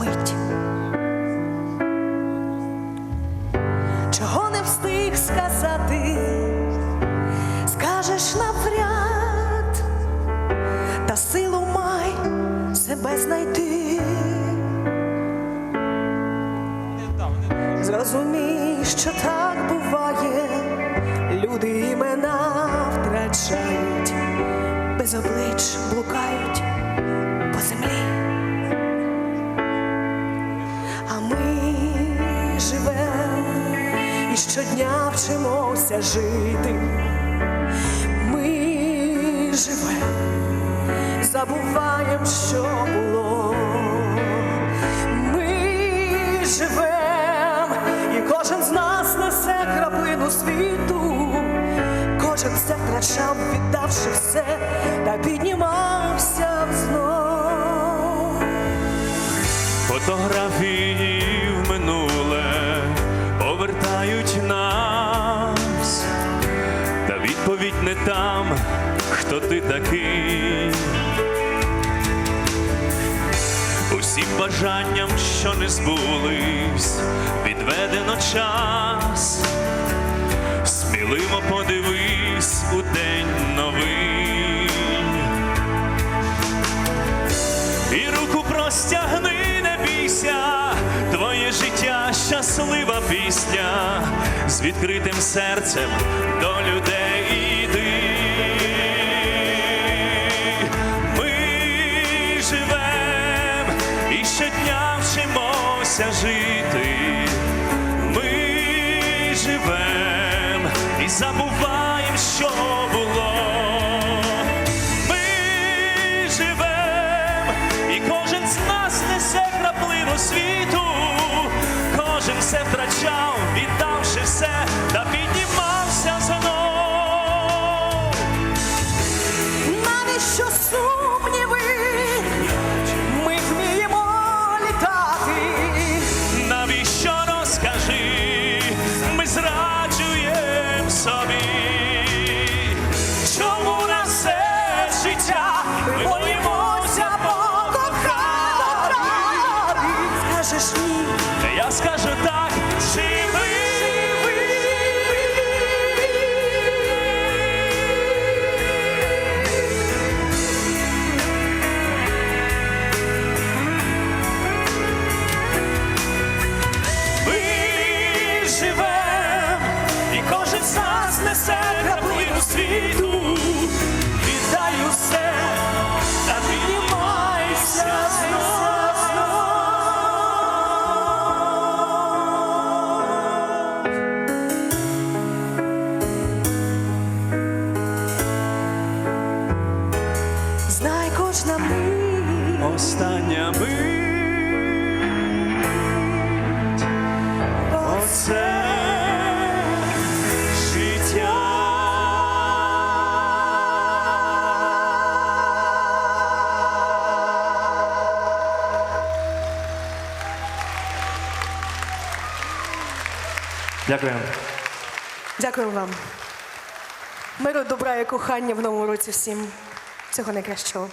мить. Чого не встиг сказати, скажеш навряд, та силу май себе знайти. Зрозумій, що так буває, люди імена втрачають, без облич блукають по землі. Щодня вчимося жити. Ми живемо, забуваємо, що було. Ми живем, і кожен з нас несе краплину світу. Кожен все втрачав, віддавши все, та піднімався знов. Не там, хто ти такий. Усім бажанням, що не збулись, відведено час. Сміливо подивись у день новий. І руку простягни, не бійся, твоє життя щаслива пісня, з відкритим серцем до людей і щодня вчимося жити. Ми живем і забуваємо, що було. Ми живем, і кожен з нас несе краплину світу, кожен все втрачав, віддавши все, та піднімався знов. Навіщо сумніви? Я скажу так, живи. Ми живем, і кожен з нас несе краплину світу. Кожна мить. Остання мить. Оце життя. Дякую. Дякую вам. Миру, добра і кохання в новому році всім. Всього найкращого.